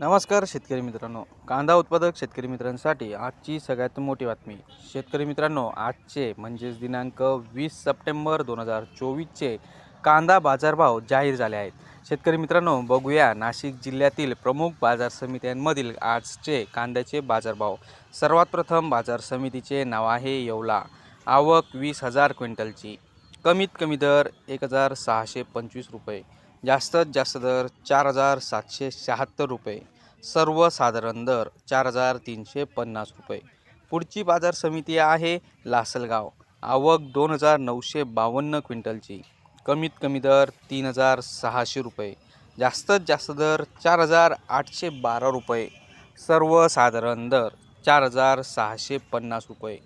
नमस्कार शेतकरी मित्रांनो. कांदा उत्पादक शेतकरी मित्रांसाठी आजची सगळ्यात मोठी बातमी. शेतकरी मित्रांनो आजचे म्हणजेच दिनांक वीस सप्टेंबर दोन हजार चोवीसचे कांदा बाजारभाव जाहीर झाले आहेत. शेतकरी मित्रांनो बघूया नाशिक जिल्ह्यातील प्रमुख बाजार समित्यांमधील आजचे कांद्याचे बाजारभाव. सर्वात प्रथम बाजार समितीचे नाव आहे येवला. आवक वीस हजार क्विंटलची. कमीत कमी दर एक हजार सहाशे पंचवीस रुपये. जास्तीत जास्त दर चार हजार सातशे शहात्तर रुपये. सर्वसाधारण दर चार हजार तीनशे पन्नास रुपये. पुढची बाजार समिती आहे लासलगाव. आवक दोन हजार नऊशे बावन्न क्विंटलची. कमीत कमी दर तीन हजार सहाशे रुपये. जास्तीत जास्त दर चार हजार आठशे बारा रुपये. सर्वसाधारण दर चार हजार सहाशे पन्नास रुपये.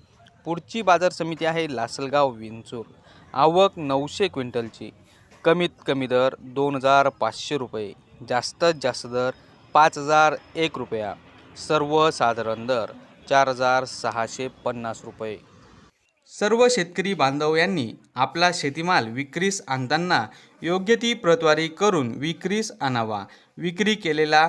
पुढची बाजार समिती आहे लासलगाव विंचूर आवक नऊशे क्विंटलची. कमीत कमी दर दोन हजार पाचशे रुपये जास्तीत जास्त दर पाच हजार एक रुपया सर्वसाधारण दर चार हजार सहाशे पन्नास रुपये. सर्व शेतकरी बांधव यांनी आपला शेतीमाल विक्रीस आणताना योग्य ती प्रतवारी करून विक्रीस आणावा. विक्री केलेला